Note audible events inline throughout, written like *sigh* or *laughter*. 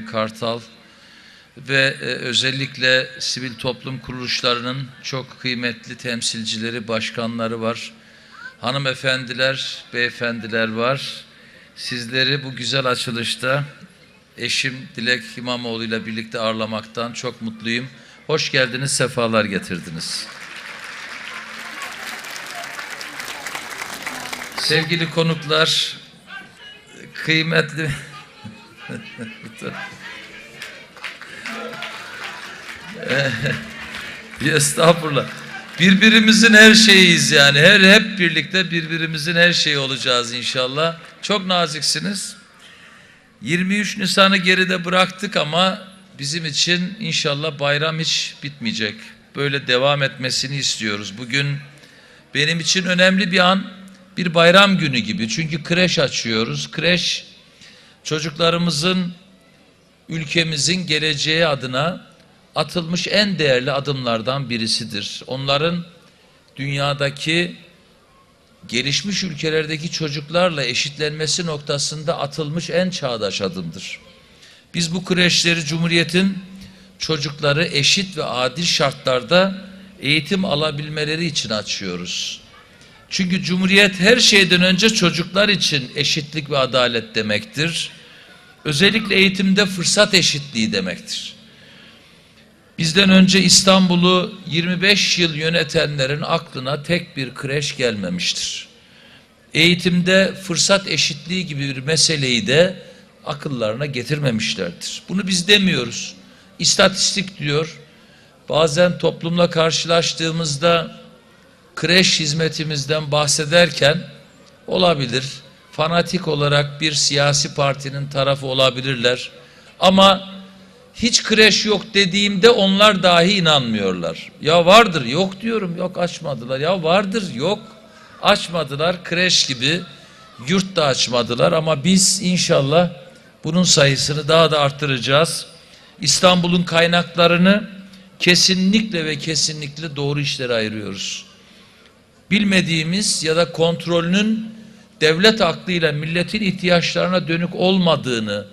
Nebi Kartal ve e, özellikle sivil toplum kuruluşlarının çok kıymetli temsilcileri, başkanları var. Hanımefendiler, beyefendiler var. Sizleri bu güzel açılışta eşim Dilek İmamoğlu ile birlikte ağırlamaktan çok mutluyum. Hoş geldiniz, sefalar getirdiniz. Sevgili konuklar, kıymetli *laughs* Estağfurullah. Birbirimizin her şeyiyiz yani. Her hep birlikte birbirimizin her şeyi olacağız inşallah. Çok naziksiniz. 23 Nisan'ı geride bıraktık ama bizim için inşallah bayram hiç bitmeyecek. Böyle devam etmesini istiyoruz. Bugün benim için önemli bir an, bir bayram günü gibi. Çünkü kreş açıyoruz. Kreş çocuklarımızın ülkemizin geleceği adına atılmış en değerli adımlardan birisidir. Onların dünyadaki gelişmiş ülkelerdeki çocuklarla eşitlenmesi noktasında atılmış en çağdaş adımdır. Biz bu kreşleri Cumhuriyet'in çocukları eşit ve adil şartlarda eğitim alabilmeleri için açıyoruz. Çünkü Cumhuriyet her şeyden önce çocuklar için eşitlik ve adalet demektir. Özellikle eğitimde fırsat eşitliği demektir. Bizden önce İstanbul'u 25 yıl yönetenlerin aklına tek bir kreş gelmemiştir. Eğitimde fırsat eşitliği gibi bir meseleyi de akıllarına getirmemişlerdir. Bunu biz demiyoruz. İstatistik diyor. Bazen toplumla karşılaştığımızda kreş hizmetimizden bahsederken olabilir. Fanatik olarak bir siyasi partinin tarafı olabilirler. Ama hiç kreş yok dediğimde onlar dahi inanmıyorlar. Ya vardır yok diyorum yok açmadılar. Ya vardır yok açmadılar kreş gibi yurt da açmadılar ama biz inşallah bunun sayısını daha da arttıracağız. İstanbul'un kaynaklarını kesinlikle ve kesinlikle doğru işlere ayırıyoruz. Bilmediğimiz ya da kontrolünün devlet aklıyla milletin ihtiyaçlarına dönük olmadığını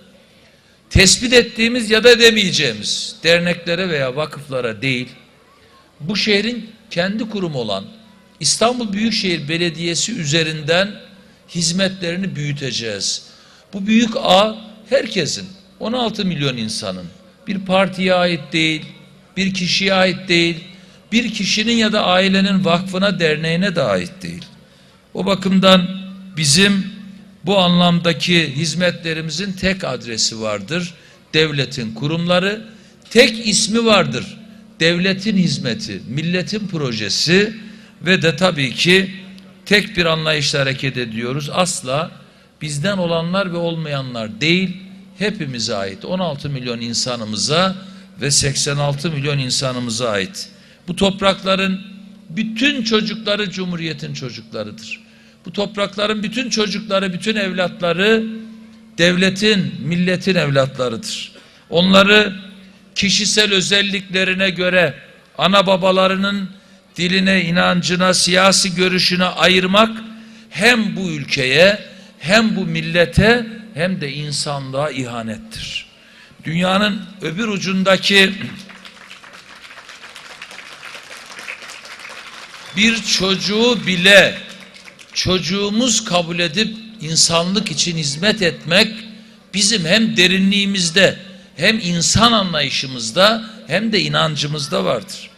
tespit ettiğimiz ya da demeyeceğimiz derneklere veya vakıflara değil, bu şehrin kendi kurumu olan İstanbul Büyükşehir Belediyesi üzerinden hizmetlerini büyüteceğiz. Bu büyük ağ herkesin, 16 milyon insanın bir partiye ait değil, bir kişiye ait değil, bir kişinin ya da ailenin vakfına, derneğine de ait değil. O bakımdan bizim bu anlamdaki hizmetlerimizin tek adresi vardır. Devletin kurumları, tek ismi vardır. Devletin hizmeti, milletin projesi ve de tabii ki tek bir anlayışla hareket ediyoruz. Asla bizden olanlar ve olmayanlar değil, hepimize ait 16 milyon insanımıza ve 86 milyon insanımıza ait. Bu toprakların bütün çocukları Cumhuriyet'in çocuklarıdır. Bu toprakların bütün çocukları, bütün evlatları devletin, milletin evlatlarıdır. Onları kişisel özelliklerine göre ana babalarının diline, inancına, siyasi görüşüne ayırmak hem bu ülkeye hem bu millete hem de insanlığa ihanettir. Dünyanın öbür ucundaki bir çocuğu bile çocuğumuz kabul edip insanlık için hizmet etmek bizim hem derinliğimizde hem insan anlayışımızda hem de inancımızda vardır.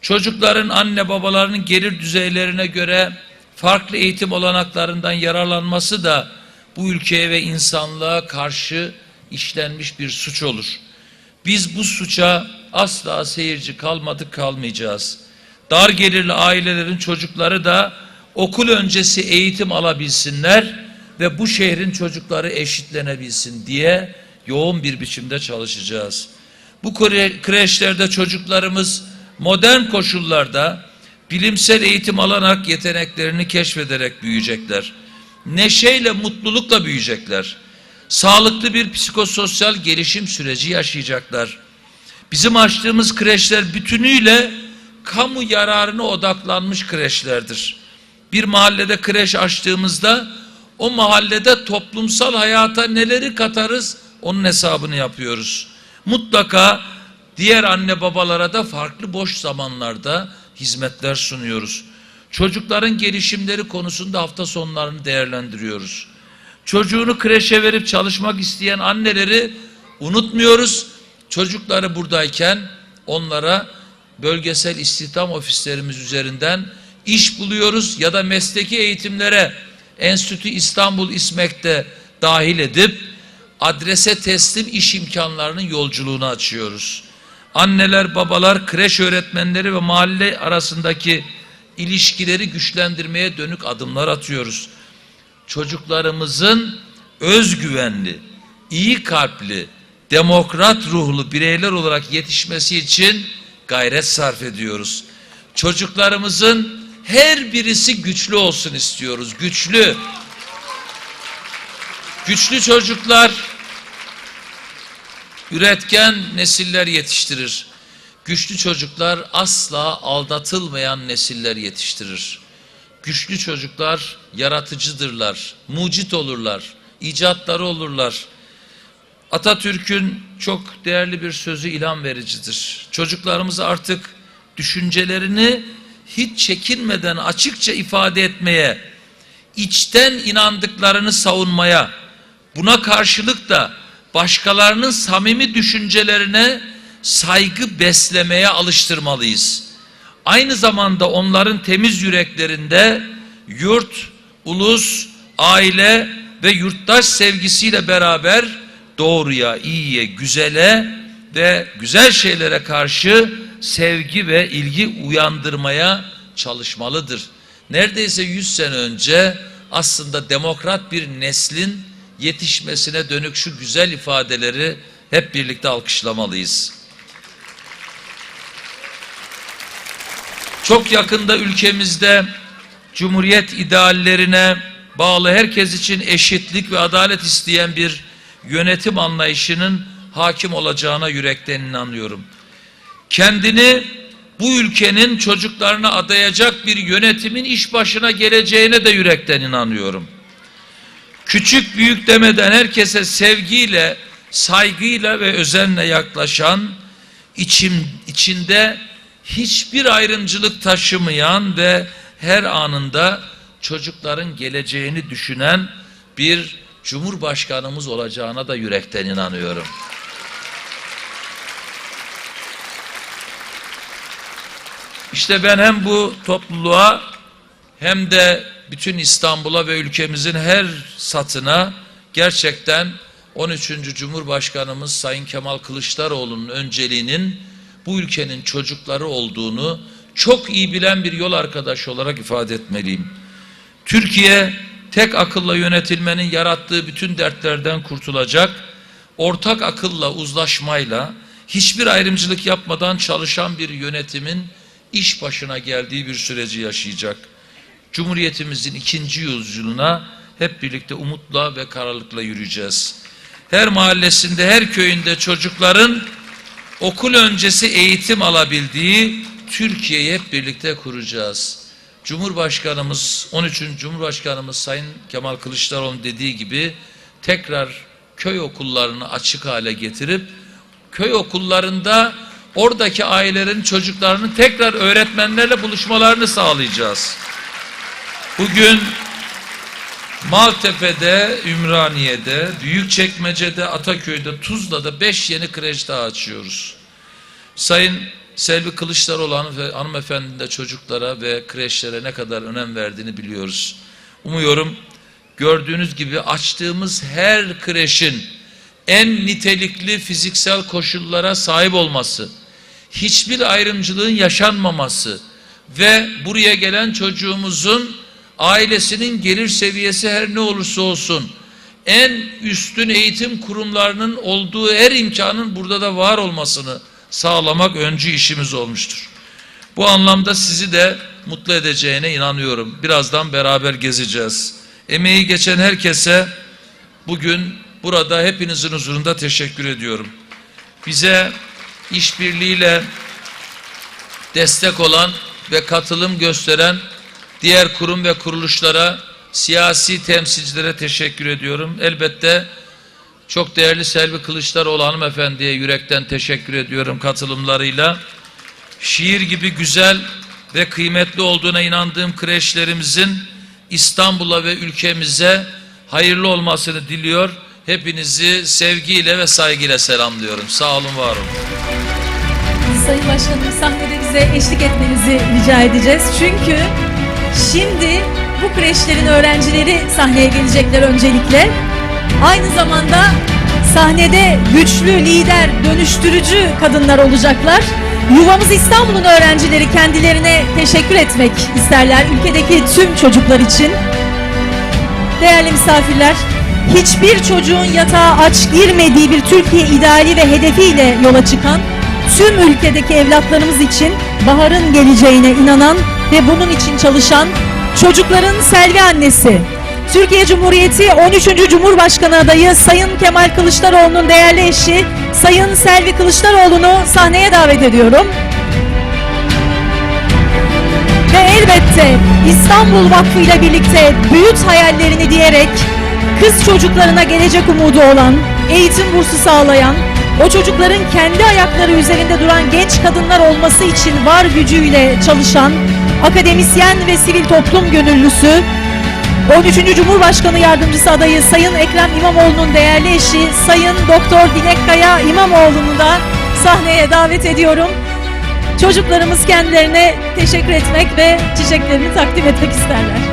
Çocukların anne babalarının gelir düzeylerine göre farklı eğitim olanaklarından yararlanması da bu ülkeye ve insanlığa karşı işlenmiş bir suç olur. Biz bu suça asla seyirci kalmadık kalmayacağız. Dar gelirli ailelerin çocukları da okul öncesi eğitim alabilsinler ve bu şehrin çocukları eşitlenebilsin diye yoğun bir biçimde çalışacağız. Bu kreşlerde çocuklarımız modern koşullarda bilimsel eğitim alarak yeteneklerini keşfederek büyüyecekler. Neşeyle, mutlulukla büyüyecekler. Sağlıklı bir psikososyal gelişim süreci yaşayacaklar. Bizim açtığımız kreşler bütünüyle kamu yararına odaklanmış kreşlerdir bir mahallede kreş açtığımızda o mahallede toplumsal hayata neleri katarız onun hesabını yapıyoruz. Mutlaka diğer anne babalara da farklı boş zamanlarda hizmetler sunuyoruz. Çocukların gelişimleri konusunda hafta sonlarını değerlendiriyoruz. Çocuğunu kreşe verip çalışmak isteyen anneleri unutmuyoruz. Çocukları buradayken onlara bölgesel istihdam ofislerimiz üzerinden iş buluyoruz ya da mesleki eğitimlere Enstitü İstanbul İSMEK'te dahil edip adrese teslim iş imkanlarının yolculuğunu açıyoruz. Anneler, babalar, kreş öğretmenleri ve mahalle arasındaki ilişkileri güçlendirmeye dönük adımlar atıyoruz. Çocuklarımızın özgüvenli, iyi kalpli, demokrat ruhlu bireyler olarak yetişmesi için gayret sarf ediyoruz. Çocuklarımızın her birisi güçlü olsun istiyoruz. Güçlü. Güçlü çocuklar üretken nesiller yetiştirir. Güçlü çocuklar asla aldatılmayan nesiller yetiştirir. Güçlü çocuklar yaratıcıdırlar, mucit olurlar, icatları olurlar. Atatürk'ün çok değerli bir sözü ilham vericidir. Çocuklarımız artık düşüncelerini hiç çekinmeden açıkça ifade etmeye, içten inandıklarını savunmaya, buna karşılık da başkalarının samimi düşüncelerine saygı beslemeye alıştırmalıyız. Aynı zamanda onların temiz yüreklerinde yurt, ulus, aile ve yurttaş sevgisiyle beraber doğruya, iyiye, güzele ve güzel şeylere karşı sevgi ve ilgi uyandırmaya çalışmalıdır. Neredeyse 100 sene önce aslında demokrat bir neslin yetişmesine dönük şu güzel ifadeleri hep birlikte alkışlamalıyız. Çok yakında ülkemizde cumhuriyet ideallerine bağlı herkes için eşitlik ve adalet isteyen bir yönetim anlayışının hakim olacağına yürekten inanıyorum. Kendini bu ülkenin çocuklarına adayacak bir yönetimin iş başına geleceğine de yürekten inanıyorum. Küçük büyük demeden herkese sevgiyle, saygıyla ve özenle yaklaşan, içim, içinde hiçbir ayrımcılık taşımayan ve her anında çocukların geleceğini düşünen bir cumhurbaşkanımız olacağına da yürekten inanıyorum. İşte ben hem bu topluluğa hem de bütün İstanbul'a ve ülkemizin her satına gerçekten 13. Cumhurbaşkanımız Sayın Kemal Kılıçdaroğlu'nun önceliğinin bu ülkenin çocukları olduğunu çok iyi bilen bir yol arkadaşı olarak ifade etmeliyim. Türkiye tek akılla yönetilmenin yarattığı bütün dertlerden kurtulacak, ortak akılla, uzlaşmayla, hiçbir ayrımcılık yapmadan çalışan bir yönetimin iş başına geldiği bir süreci yaşayacak. Cumhuriyetimizin ikinci yüzyılına hep birlikte umutla ve kararlılıkla yürüyeceğiz. Her mahallesinde, her köyünde çocukların okul öncesi eğitim alabildiği Türkiye'yi hep birlikte kuracağız. Cumhurbaşkanımız 13. Cumhurbaşkanımız Sayın Kemal Kılıçdaroğlu dediği gibi tekrar köy okullarını açık hale getirip köy okullarında oradaki ailelerin çocuklarının tekrar öğretmenlerle buluşmalarını sağlayacağız. Bugün Maltepe'de, Ümraniye'de, Büyükçekmece'de, Ataköy'de, Tuzla'da beş yeni kreş daha açıyoruz. Sayın Selvi Kılıçdaroğlu ve hanımefendinin de çocuklara ve kreşlere ne kadar önem verdiğini biliyoruz. Umuyorum gördüğünüz gibi açtığımız her kreşin en nitelikli fiziksel koşullara sahip olması, hiçbir ayrımcılığın yaşanmaması ve buraya gelen çocuğumuzun ailesinin gelir seviyesi her ne olursa olsun en üstün eğitim kurumlarının olduğu her imkanın burada da var olmasını sağlamak öncü işimiz olmuştur. Bu anlamda sizi de mutlu edeceğine inanıyorum. Birazdan beraber gezeceğiz. Emeği geçen herkese bugün burada hepinizin huzurunda teşekkür ediyorum. Bize işbirliğiyle destek olan ve katılım gösteren diğer kurum ve kuruluşlara, siyasi temsilcilere teşekkür ediyorum. Elbette Çok değerli Selvi Kılıçdaroğlu hanımefendiye yürekten teşekkür ediyorum katılımlarıyla. Şiir gibi güzel ve kıymetli olduğuna inandığım kreşlerimizin İstanbul'a ve ülkemize hayırlı olmasını diliyor. Hepinizi sevgiyle ve saygıyla selamlıyorum. Sağ olun, var olun. Sayın Başkanım sahnede bize eşlik etmenizi rica edeceğiz. Çünkü şimdi bu kreşlerin öğrencileri sahneye gelecekler öncelikle. Aynı zamanda sahnede güçlü, lider, dönüştürücü kadınlar olacaklar. Yuvamız İstanbul'un öğrencileri kendilerine teşekkür etmek isterler ülkedeki tüm çocuklar için. Değerli misafirler, hiçbir çocuğun yatağa aç girmediği bir Türkiye ideali ve hedefiyle yola çıkan, tüm ülkedeki evlatlarımız için baharın geleceğine inanan ve bunun için çalışan çocukların Selvi annesi, Türkiye Cumhuriyeti 13. Cumhurbaşkanı adayı Sayın Kemal Kılıçdaroğlu'nun değerli eşi Sayın Selvi Kılıçdaroğlu'nu sahneye davet ediyorum. Ve elbette İstanbul Vakfı ile birlikte büyüt hayallerini diyerek kız çocuklarına gelecek umudu olan, eğitim bursu sağlayan, o çocukların kendi ayakları üzerinde duran genç kadınlar olması için var gücüyle çalışan, akademisyen ve sivil toplum gönüllüsü, 13. Cumhurbaşkanı Yardımcısı adayı Sayın Ekrem İmamoğlu'nun değerli eşi Sayın Doktor Dilek Kaya İmamoğlu'nu da sahneye davet ediyorum. Çocuklarımız kendilerine teşekkür etmek ve çiçeklerini takdim etmek isterler.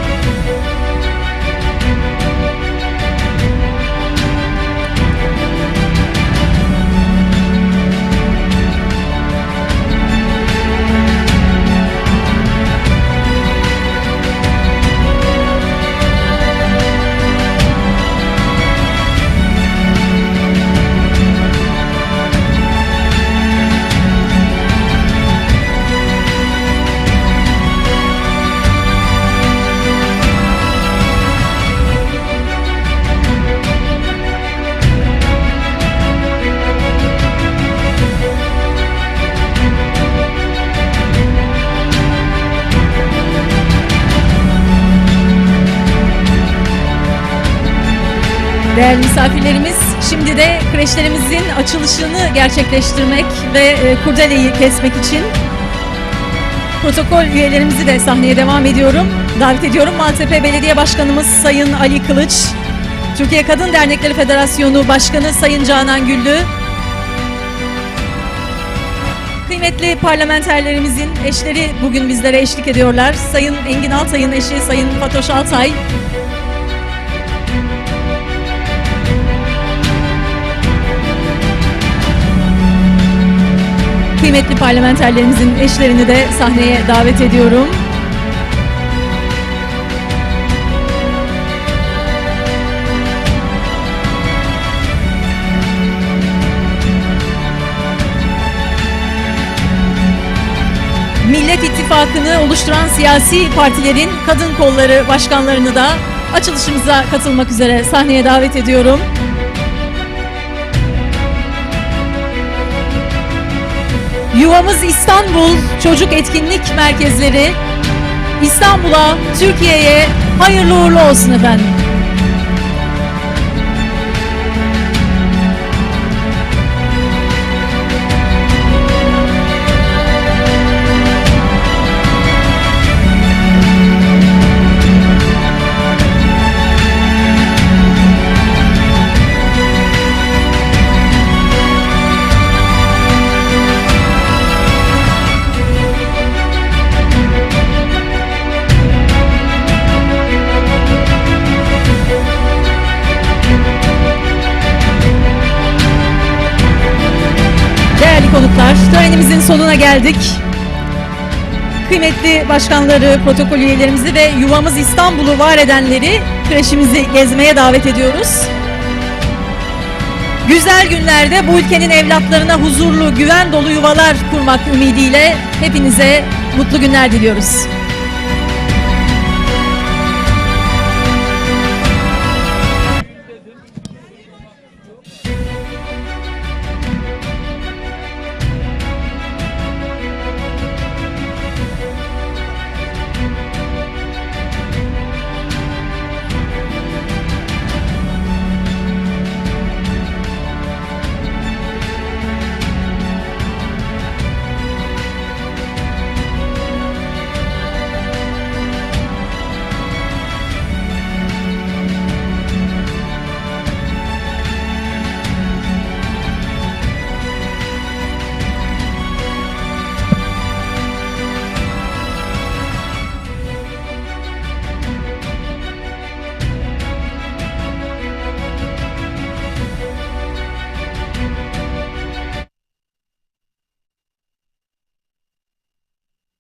Misafirlerimiz, şimdi de kreşlerimizin açılışını gerçekleştirmek ve e, kurdeleyi kesmek için protokol üyelerimizi de sahneye devam ediyorum. Davet ediyorum Maltepe Belediye Başkanımız Sayın Ali Kılıç, Türkiye Kadın Dernekleri Federasyonu Başkanı Sayın Canan Güllü, Kıymetli parlamenterlerimizin eşleri bugün bizlere eşlik ediyorlar. Sayın Engin Altay'ın eşi Sayın Fatoş Altay, kıymetli parlamenterlerimizin eşlerini de sahneye davet ediyorum. Millet İttifakı'nı oluşturan siyasi partilerin kadın kolları başkanlarını da açılışımıza katılmak üzere sahneye davet ediyorum. Yuvamız İstanbul Çocuk Etkinlik Merkezleri İstanbul'a, Türkiye'ye hayırlı uğurlu olsun efendim. Sonuna geldik. Kıymetli başkanları, protokol üyelerimizi ve yuvamız İstanbul'u var edenleri kreşimizi gezmeye davet ediyoruz. Güzel günlerde bu ülkenin evlatlarına huzurlu, güven dolu yuvalar kurmak ümidiyle hepinize mutlu günler diliyoruz.